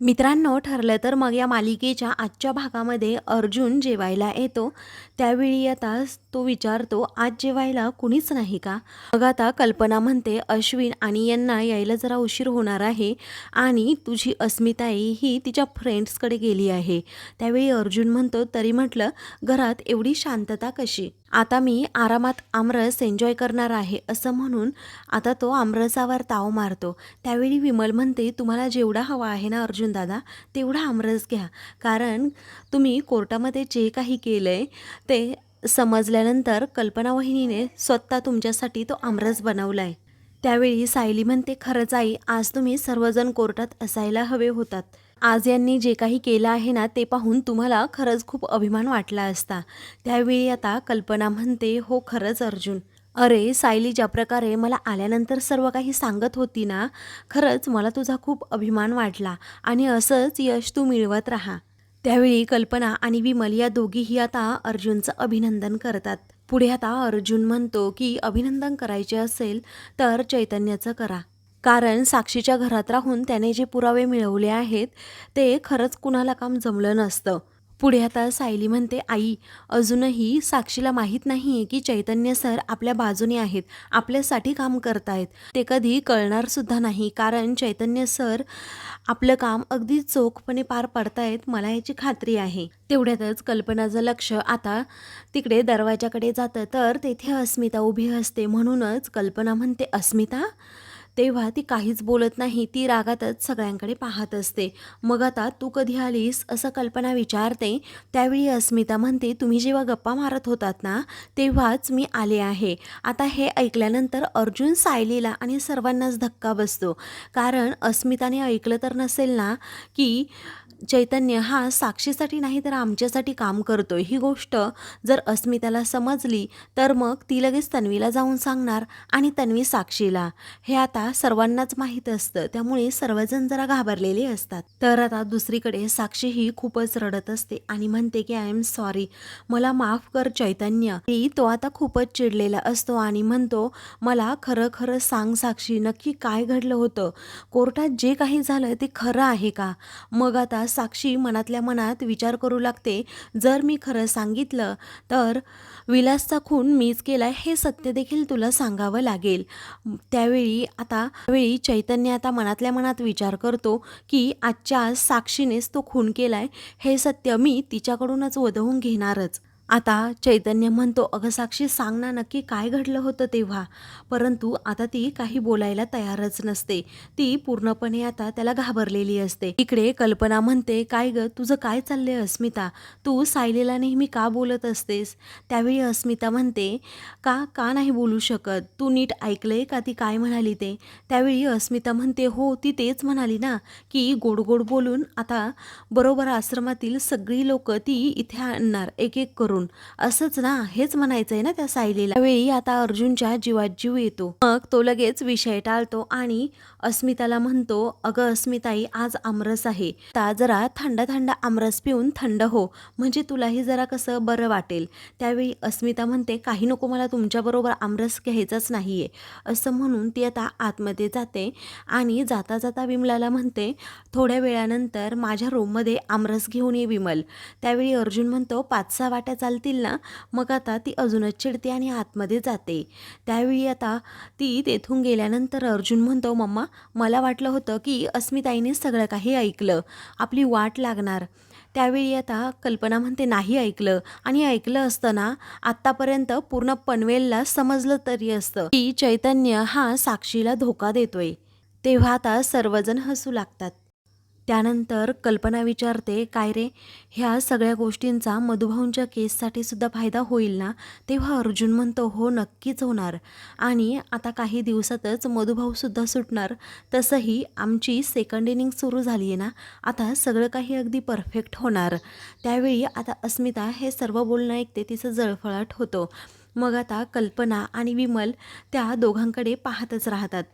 मित्रांनो ठरलं तर मग या मालिकेच्या आजच्या भागामध्ये अर्जुन जेवायला येतो. त्यावेळी आता तो विचारतो आज जेवायला कुणीच नाही का? मग आता कल्पना म्हणते अश्विन आणि यांना यायला जरा उशीर होणार आहे आणि तुझी अस्मिताई ही तिच्या फ्रेंड्सकडे गेली आहे. त्यावेळी अर्जुन म्हणतो तरी म्हटलं घरात एवढी शांतता कशी? आता मी आरामात आमरस एन्जॉय करणार आहे असं म्हणून आता तो आमरसावर ताव मारतो. त्यावेळी विमल म्हणते तुम्हाला जेवढा हवा आहे ना अर्जुन दादा तेवढा आमरस घ्या. कारण तुम्ही कोर्टामध्ये जे काही केलं आहे ते समजल्यानंतर कल्पना वहिनीने स्वतः तुमच्यासाठी तो आमरस बनवला आहे त्यावेळी सायली म्हणते खरंच आई आज तुम्ही सर्वजण कोर्टात असायला हवे होतात. आज यांनी जे काही केलं आहे ना ते पाहून तुम्हाला खरंच खूप अभिमान वाटला असता. त्यावेळी आता कल्पना म्हणते हो खरंच अर्जुन. अरे सायली ज्या प्रकारे मला आल्यानंतर सर्व काही सांगत होती ना खरंच मला तुझा खूप अभिमान वाटला आणि असंच यश तू मिळवत राहा. त्यावेळी कल्पना आणि विमल या दोघीही आता अर्जुनचं अभिनंदन करतात. पुढे आता अर्जुन म्हणतो की अभिनंदन करायचे असेल तर चैतन्याचं करा. कारण साक्षीच्या घरात राहून त्याने जे पुरावे मिळवले आहेत ते खरंच कुणाला काम जमलं नसतं. पुढे आता सायली म्हणते आई अजूनही साक्षीला माहीत नाही आहे की चैतन्य सर आपल्या बाजूने आहेत आपल्यासाठी काम करतायत. ते कधी कळणार सुद्धा नाही कारण चैतन्य सर आपलं काम अगदी चोखपणे पार पडतायत मला याची खात्री आहे. तेवढ्यातच कल्पनाचं लक्ष आता तिकडे दरवाजाकडे जातं तर तेथे अस्मिता उभी असते. म्हणूनच कल्पना म्हणते अस्मिता तेव्हा ती काहीच बोलत नाही ती रागातच सगळ्यांकडे पाहत असते. मग आता तू कधी आलीस असं कल्पना विचारते त्यावेळी अस्मिता म्हणते तुम्ही जेव्हा गप्पा मारत होतात ना तेव्हाच मी आले आहे. आता हे ऐकल्यानंतर अर्जुन सायलीला आणि सर्वांनाच धक्का बसतो. कारण अस्मिताने ऐकलं तर नसेल ना की चैतन्य हा साक्षीसाठी नाही तर आमच्यासाठी काम करतोय. ही गोष्ट जर अस्मिताला समजली तर मग ती लगेच तन्वीला जाऊन सांगणार आणि तन्वी साक्षीला. हे आता सर्वांनाच माहीत असतं. त्यामुळे सर्वजण जरा घाबरलेले असतात. तर आता दुसरीकडे साक्षी ही खूपच रडत असते आणि म्हणते की आय एम सॉरी मला माफ कर चैतन्य. ती तो आता खूपच चिडलेला असतो आणि म्हणतो मला खरं खरं सांग साक्षी नक्की काय घडलं होतं? कोर्टात जे काही झालं ते खरं आहे का? मग आता साक्षी मनातल्या मनात विचार करू लागते. जर मी खरं सांगितलं तर विलासचा खून मीच केलाय हे सत्य देखील तुला सांगावं लागेल. त्यावेळी आता वेळी चैतन्य आता मनातल्या मनात विचार करतो की आजच्या आज साक्षीनेच तो खून केलाय हे सत्य मी तिच्याकडूनच वधवून घेणारच. आता चैतन्य म्हणतो अगं साक्षी सांग ना नक्की काय घडलं होतं तेव्हा. परंतु आता ती काही बोलायला तयारच नसते. ती पूर्णपणे आता त्याला घाबरलेली असते. इकडे कल्पना म्हणते काय ग तुझं काय चाललंय अस्मिता? तू सायलीला नेहमी का बोलत असतेस? त्यावेळी अस्मिता म्हणते का का नाही बोलू शकत? तू नीट ऐकलंय का ती काय म्हणाली ते? त्यावेळी अस्मिता म्हणते हो ती तेच म्हणाली ना की गोड गोड बोलून आता बरोबर आश्रमातील सगळी लोक ती इथे आणणार. एक एक करून. असंच ना हेच म्हणायचंय ना त्या सायलीला. त्यावेळी आता अर्जुनच्या जीवात जीव येतो. मग तो लगेच विषय टाळतो आणि अस्मिताला म्हणतो अगं अस्मिताई आज आमरस आहे. ता जरा थंड थंड आमरस पिऊन थंड हो. म्हणजे तुलाही जरा कसं बरं वाटेल. त्यावेळी अस्मिता म्हणते काही नको मला तुमच्याबरोबर आमरस घ्यायचाच नाहीये. असं म्हणून ती आता आतमध्ये जाते आणि जाता जाता विमलाला म्हणते थोड्या वेळानंतर माझ्या रूममध्ये आमरस घेऊन ये विमल. त्यावेळी अर्जुन म्हणतो पाच सहा वाट्याचा चालतील ना मग आता ती अजूनच चिडते आणि आतमध्ये जाते. त्यावेळी आता ती तेथून गेल्यानंतर अर्जुन म्हणतो मम्मा मला वाटलं होतं की अस्मिताईने सगळं काही ऐकलं. आपली वाट लागणार. त्यावेळी आता कल्पना म्हणते नाही ऐकलं. आणि ऐकलं असतं ना आत्तापर्यंत पूर्ण पनवेलला समजलं तरी असतं की चैतन्य हा साक्षीला धोका देतोय. तेव्हा आता सर्वजण हसू लागतात. त्यानंतर कल्पना विचारते काय रे ह्या सगळ्या गोष्टींचा मधुभाऊंच्या केससाठी सुद्धा फायदा होईल ना? तेव्हा अर्जुन म्हणतो हो नक्कीच होणार. आणि आता काही दिवसातच मधुभाऊसुद्धा सुटणार. तसंही आमची सेकंड इनिंग सुरू झाली आहे ना? आता सगळं काही अगदी परफेक्ट होणार. त्यावेळी आता अस्मिता हे सर्व बोलणं ऐकते तिचं जळफळाट होतो. मग आता कल्पना आणि विमल त्या दोघांकडे पाहतच राहतात.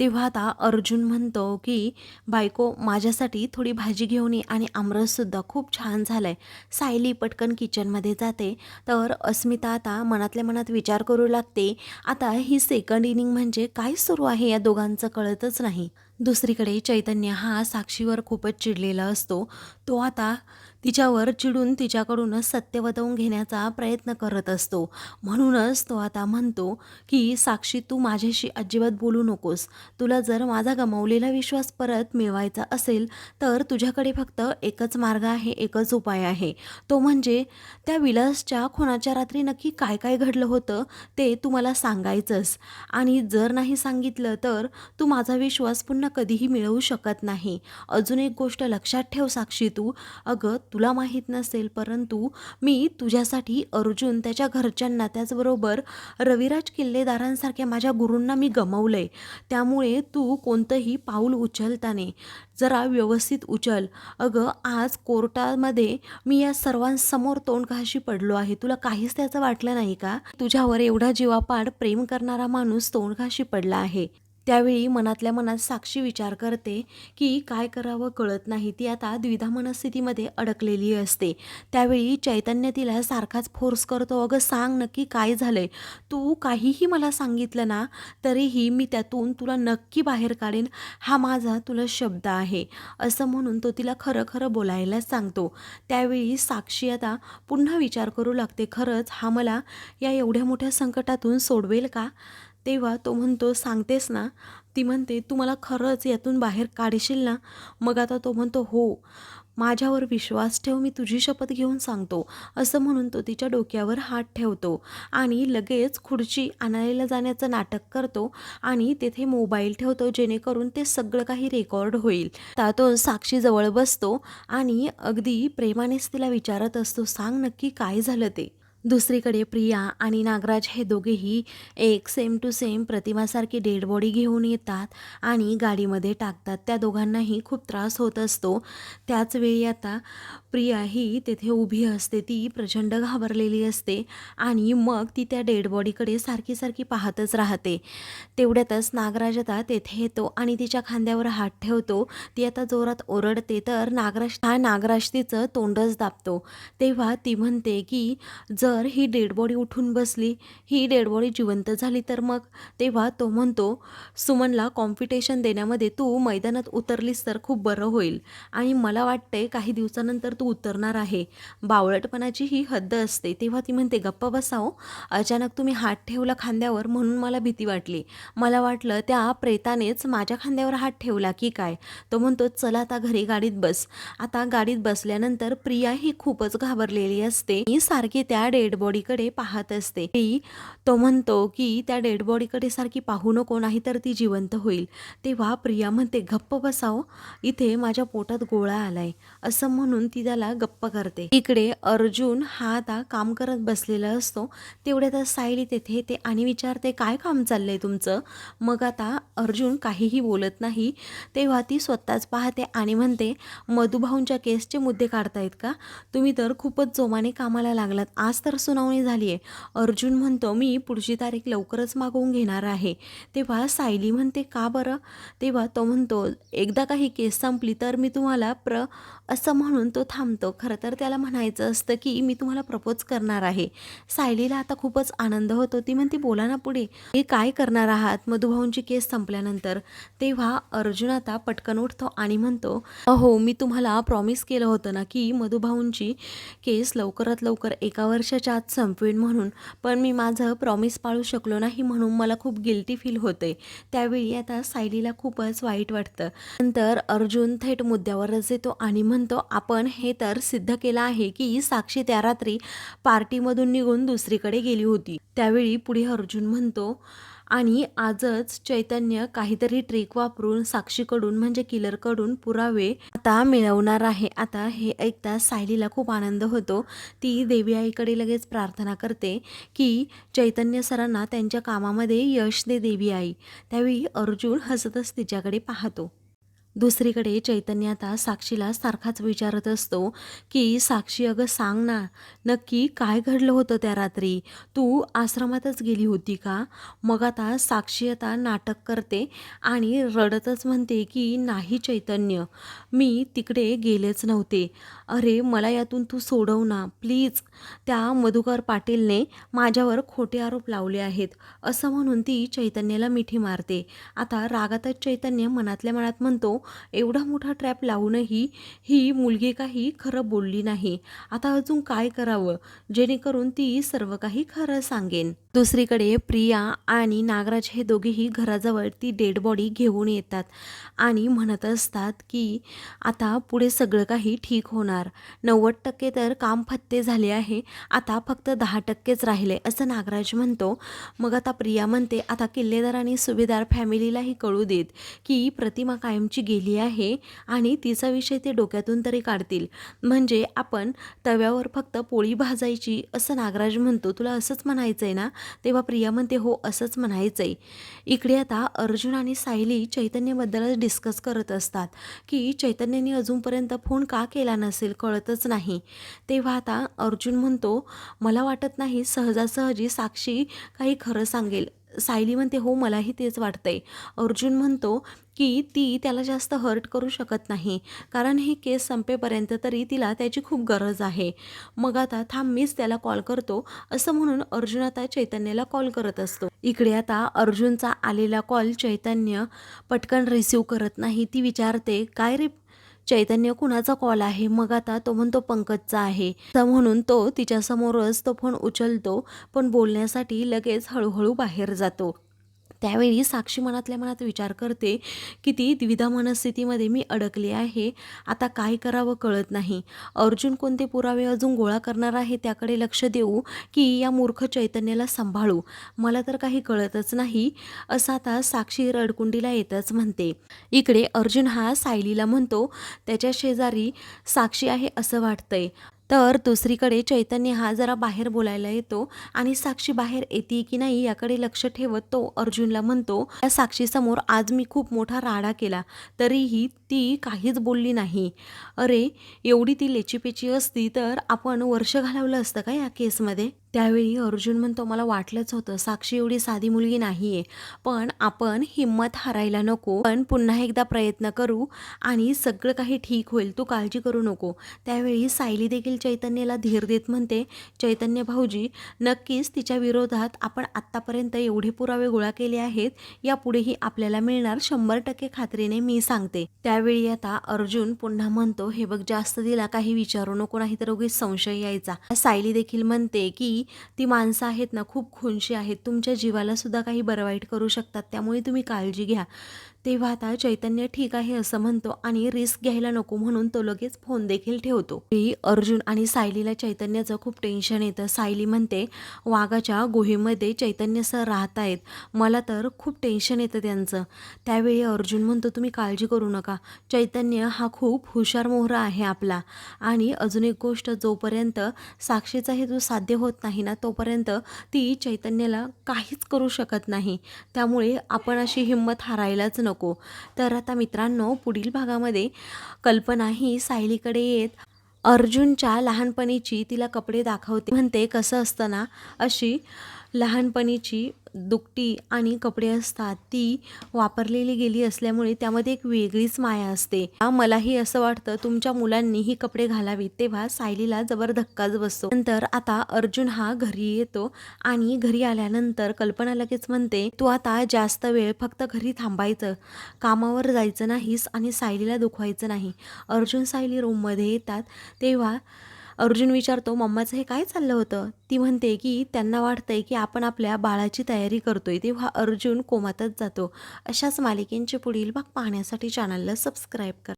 तेव्हा आता अर्जुन म्हणतो की बायको माझ्यासाठी थोडी भाजी घेऊन ये आणि आमरससुद्धा खूप छान झालं आहे सायली पटकन किचनमध्ये जाते. तर अस्मिता आता मनातल्या मनात विचार करू लागते. आता ही सेकंड इनिंग म्हणजे काय सुरू आहे या दोघांचं कळतच नाही. दुसरीकडे चैतन्य हा साक्षीवर खूपच चिडलेला असतो. तो आता तिच्यावर चिडून तिच्याकडूनच सत्य वतवून घेण्याचा प्रयत्न करत असतो. म्हणूनच तो आता म्हणतो की साक्षी तू माझ्याशी अजिबात बोलू नकोस. तुला जर माझा गमावलेला विश्वास परत मिळवायचा असेल तर तुझ्याकडे फक्त एकच मार्ग आहे एकच उपाय आहे. तो म्हणजे त्या विलासच्या खुनाच्या रात्री नक्की काय काय घडलं होतं ते तू मला सांगायचंच आणि जर नाही सांगितलं तर तू माझा विश्वास पुन्हा कधीही मिळवू शकत नाही. अजून एक गोष्ट लक्षात ठेव साक्षी तू. अगं तुला माहीत नसेल परंतु मी तुझ्यासाठी अर्जुन त्याच्या घरच्यांना त्याचबरोबर रविराज किल्लेदारांसारख्या माझ्या गुरूंना मी गमावलंय. त्यामुळे तू कोणतंही पाऊल उचलताने जरा व्यवस्थित उचल. अगं आज कोर्टामध्ये मी या सर्वांसमोर तोंडघाशी पडलो आहे. तुला काहीच त्याचं वाटलं नाही का? तुझ्यावर एवढा जीवापाड प्रेम करणारा माणूस तोंडघाशी पडला आहे. त्यावेळी मनातल्या मनात साक्षी विचार करते की काय करावं कळत नाही. ती आता द्विधा मनस्थितीमध्ये अडकलेली असते. त्यावेळी चैतन्य तिला सारखाच फोर्स करतो अगं सांग नक्की काय झालंय? तू काहीही मला सांगितलं ना तरीही मी त्यातून तुला नक्की बाहेर काढेन. हा माझा तुला शब्द आहे. असं म्हणून तो तिला खरं खरं बोलायला सांगतो. त्यावेळी साक्षी आता पुन्हा विचार करू लागते खरंच हा मला या एवढ्या मोठ्या संकटातून सोडवेल का? तेव्हा तो म्हणतो सांगतेस ना. ती म्हणते तू मला खरंच यातून बाहेर काढशील ना? मग आता तो म्हणतो हो माझ्यावर विश्वास ठेव मी तुझी शपथ घेऊन सांगतो. असं म्हणून तो तिच्या डोक्यावर हात ठेवतो आणि लगेच खुर्ची आणायला जाण्याचं नाटक करतो आणि तेथे मोबाईल ठेवतो जेणेकरून ते सगळं काही रेकॉर्ड होईल. आता तो साक्षीजवळ बसतो आणि अगदी प्रेमानेच तिला विचारत असतो सांग नक्की काय झालं ते? दुसरीकडे प्रिया आणि नागराज हे दोघेही एक सेम टू सेम प्रतिमासारखी डेड बॉडी घेऊन येतात आणि गाडीमध्ये टाकतात. त्या दोघांनाही खूप त्रास होत असतो. त्याचवेळी आता प्रिया ही तेथे उभी असते. ती प्रचंड घाबरलेली असते आणि मग ती त्या डेड बॉडीकडे सारखी सारखी पाहतच राहते. तेवढ्यातच नागराज आता तेथे येतो आणि तिच्या खांद्यावर हात ठेवतो. ती आता जोरात ओरडते तर नागराज हा नागराज तिचं तोंडच दाबतो. तेव्हा ती म्हणते की जर ही डेड बॉडी उठून बसली ही डेड बॉडी जिवंत झाली तर मग? तेव्हा तो म्हणतो सुमनला कॉम्पिटिशन देण्यामध्ये तू मैदानात उतरलीस तर खूप बरं होईल. आणि मला वाटते काही दिवसानंतर तू उतरणार आहे. बावळटपणाची ही हद्द असते. तेव्हा ती म्हणते गप्प बसाओ हो. अचानक तुम्ही हात ठेवला खांद्यावर म्हणून मला भीती वाटली. मला वाटलं त्या प्रेतानेच माझ्या खांद्यावर हात ठेवला की काय? तो म्हणतो चला आता घरी गाडीत बस. आता गाडीत बसल्यानंतर प्रिया ही खूपच घाबरलेली असते. मी सारखी त्या डेड बॉडीकडे पाहत असते. ती तो म्हणतो की त्या डेड बॉडीकडे सारखी पाहू नको नाही तर ती जिवंत होईल. तेव्हा प्रिया म्हणते गप्प बसाओ हो. इथे माझ्या पोटात गोळा आलाय. असं म्हणून ती त्याला गप्प करते. इकडे अर्जुन हा आता काम करत बसलेला असतो. तेवढ्यातच सायली तेथे येते आणि विचारते काय काम चाललंय तुमचं? मग आता अर्जुन काहीही बोलत नाही. तेव्हा ती स्वतःच पाहते आणि म्हणते मधुभाऊंच्या केसचे मुद्दे काढतायत का? तुम्ही तर खूपच जोमाने कामाला लागलात. आज तर सुनावणी झाली आहे अर्जुन म्हणतो मी पुढची तारीख लवकरच मागवून घेणार आहे. तेव्हा सायली म्हणते का बरं? तेव्हा तो म्हणतो एकदा काही केस संपली तर मी तुम्हाला प्र असं म्हणून तो थांब थांबतो. खरं तर त्याला म्हणायचं असतं की मी तुम्हाला प्रपोज करणार आहे. सायलीला आता खूपच आनंद होतो. ती म्हणते बोला ना पुढे. हे काय करणार आहात? मधुभाऊंची केस संपल्यानंतर. तेव्हा अर्जुन आता पटकन उठतो आणि म्हणतो अहो मी तुम्हाला प्रॉमिस केलं होतं ना की मधुभाऊंची केस लवकरात लवकर एका वर्षाच्या आत संपवेन म्हणून. पण मी माझं प्रॉमिस पाळू शकलो नाही म्हणून मला खूप गिल्टी फील होते. त्यावेळी आता सायलीला खूपच वाईट वाटतं. नंतर अर्जुन थेट मुद्द्यावरच येतो आणि म्हणतो आपण हे तर सिद्ध केलं आहे की साक्षी त्या रात्री पार्टीमधून निघून दुसरीकडे गेली होती. त्यावेळी पुढे अर्जुन म्हणतो आणि आजच चैतन्य काहीतरी ट्रिक वापरून साक्षीकडून म्हणजे किलरकडून पुरावे आता मिळवणार आहे. आता हे ऐकता सायलीला खूप आनंद होतो. ती देवी आईकडे लगेच प्रार्थना करते की चैतन्य सरांना त्यांच्या कामामध्ये यश दे देवी आई. त्यावेळी अर्जुन हसतच तिच्याकडे पाहतो. दुसरीकडे चैतन्य आता साक्षीला सारखाच विचारत असतो की साक्षी अगं सांग ना नक्की काय घडलं होतं त्या रात्री? तू आश्रमातच गेली होती का? मग आता साक्षी आता नाटक करते आणि रडतच म्हणते की नाही चैतन्य मी तिकडे गेलेच नव्हते. अरे मला यातून तू सोडव ना प्लीज. त्या मधुकर पाटीलने माझ्यावर खोटे आरोप लावले आहेत. असं म्हणून ती चैतन्याला मिठी मारते. आता रागातच चैतन्य मनातल्या मनात म्हणतो एवढा मोठा ट्रॅप लावूनही ही मुलगी काही खरं बोलली नाही. आता अजून काय करावं? जेणेकरून ती सर्व काही खरं सांगेन. दुसरीकडे प्रिया आणि नागराज हे दोघेही घराजवळ ती डेड बॉडी घेऊन येतात आणि म्हणत असतात की आता पुढे सगळं काही ठीक होणार. नव्वद टक्के तर काम फत्ते झाले आहे. आता फक्त दहा टक्केच राहिले असं नागराज म्हणतो. मग आता प्रिया म्हणते आता किल्लेदार आणि सुभेदार फॅमिलीलाही कळू देत की प्रतिमा कायमची गेली आहे आणि तिचा विषय ते डोक्यातून तरी काढतील. म्हणजे आपण तव्यावर फक्त पोळी भाजायची असं नागराज म्हणतो. तुला असंच म्हणायचं आहे ना? तेव्हा प्रिया म्हणते हो असंच म्हणायचं आहे इकडे आता अर्जुन आणि सायली चैतन्यबद्दलच डिस्कस करत असतात की चैतन्याने अजूनपर्यंत फोन का केला नसेल कळतच नाही. तेव्हा आता अर्जुन म्हणतो मला वाटत नाही सहजासहजी साक्षी काही खरं सांगेल. सायली म्हणते हो मलाही तेच वाटतंय. अर्जुन म्हणतो की ती त्याला जास्त हर्ट करू शकत नाही. कारण ही केस संपेपर्यंत तरी तिला त्याची खूप गरज आहे. मग आता थांब मीच त्याला कॉल करतो. असं म्हणून अर्जुन आता चैतन्याला कॉल करत असतो. इकडे आता अर्जुनचा आलेला कॉल चैतन्य पटकन रिसीव करत नाही. ती विचारते काय रे चैतन्य कुणाचा कॉल आहे? मग आता तो म्हणतो पंकजचा आहे. तर म्हणून तो तिच्यासमोरच तो फोन उचलतो पण बोलण्यासाठी लगेच हळूहळू बाहेर जातो. त्यावेळी साक्षी मनातल्या मनात विचार करते की ती द्विधा मनस्थितीमध्ये मी अडकले आहे. आता काय करावं कळत नाही. अर्जुन कोणते पुरावे अजून गोळा करणार आहे त्याकडे लक्ष देऊ की या मूर्ख चैतन्याला सांभाळू? मला तर काही कळतच नाही. असं आता साक्षी रडकुंडीला येतच म्हणते. इकडे अर्जुन हा सायलीला म्हणतो त्याच्या शेजारी साक्षी आहे असं वाटतंय. तर दुसरीकडे चैतन्य हा जरा बाहेर बोलायला येतो आणि साक्षी बाहेर येते की नाही याकडे लक्ष ठेवत तो अर्जुनला म्हणतो या साक्षीसमोर आज मी खूप मोठा राडा केला तरीही ती काहीच बोलली नाही. अरे एवढी ती लेचीपेची असती तर आपण वर्ष घालवलं असतं का या केसमध्ये? त्यावेळी अर्जुन म्हणतो मला वाटलंच होतं साक्षी एवढी साधी मुलगी नाही आहे पण आपण हिंमत हारायला नको पण पुन्हा एकदा प्रयत्न करू आणि सगळं काही ठीक होईल तू काळजी करू नको. त्यावेळी सायली देखील चैतन्याला धीर देत म्हणते चैतन्य भाऊजी नक्कीच तिच्या विरोधात आपण आत्तापर्यंत एवढे पुरावे गोळा केले आहेत यापुढेही आपल्याला मिळणार शंभर टक्के खात्रीने मी सांगते. त्यावेळी आता अर्जुन पुन्हा म्हणतो हे बघ जास्त तिला काही विचारू नको नाही तर उगीच संशय यायचा. सायली देखील म्हणते की ती माणसं आहेत ना खूप खुनशी आहेत. तुमच्या जीवालासुद्धा काही बरं वाईट करू शकतात. त्यामुळे तुम्ही काळजी घ्या. तेव्हा आता चैतन्य ठीक आहे असं म्हणतो आणि रिस्क घ्यायला नको म्हणून तो लगेच फोन देखील ठेवतो. अर्जुन आणि सायलीला चैतन्याचं खूप टेन्शन येतं. सायली म्हणते वाघाच्या गुहेमध्ये चैतन्य सर राहत आहेत मला तर खूप टेन्शन येतं त्यांचं. त्यावेळी अर्जुन म्हणतो तुम्ही काळजी करू नका. चैतन्य हा खूप हुशार मोहरा आहे आपला. आणि अजून एक गोष्ट जोपर्यंत साक्षीचा हेतू साध्य होत नाही ना तोपर्यंत ती चैतन्याला काहीच करू शकत नाही. त्यामुळे आपण अशी हिंमत हारायलाच नको. नको. तर आता मित्रांनो पुढील भागामध्ये कल्पना ही सायलीकडे येत. अर्जुनच्या लहानपणीची तिला कपडे दाखवते. म्हणते कसं असतं ना? अशी लहानपणीची दुकटी आणि कपडे असतात ती वापरलेली गेली असल्यामुळे त्यामध्ये एक वेगळीच माया असते. मलाही असं वाटतं तुमच्या मुलांनी ही कपडे घालावीत तेव्हा सायलीला जबर धक्काच बसतो. नंतर आता अर्जुन हा घरी येतो आणि घरी आल्यानंतर कल्पना लगेच म्हणते तू आता जास्त वेळ फक्त घरी थांबायचं. कामावर जायचं नाहीस आणि सायलीला दुखवायचं नाही. अर्जुन सायली रूममध्ये येतात तेव्हा अर्जुन विचारतो मम्माचं हे काय चाललं होतं? ती म्हणते की त्यांना वाटतंय की आपण आपल्या बाळाची तयारी करतोय. तेव्हा अर्जुन कोमातच जातो. अशाच मालिकेंचे पुढील भाग पाहण्यासाठी चॅनलला सबस्क्राईब करा.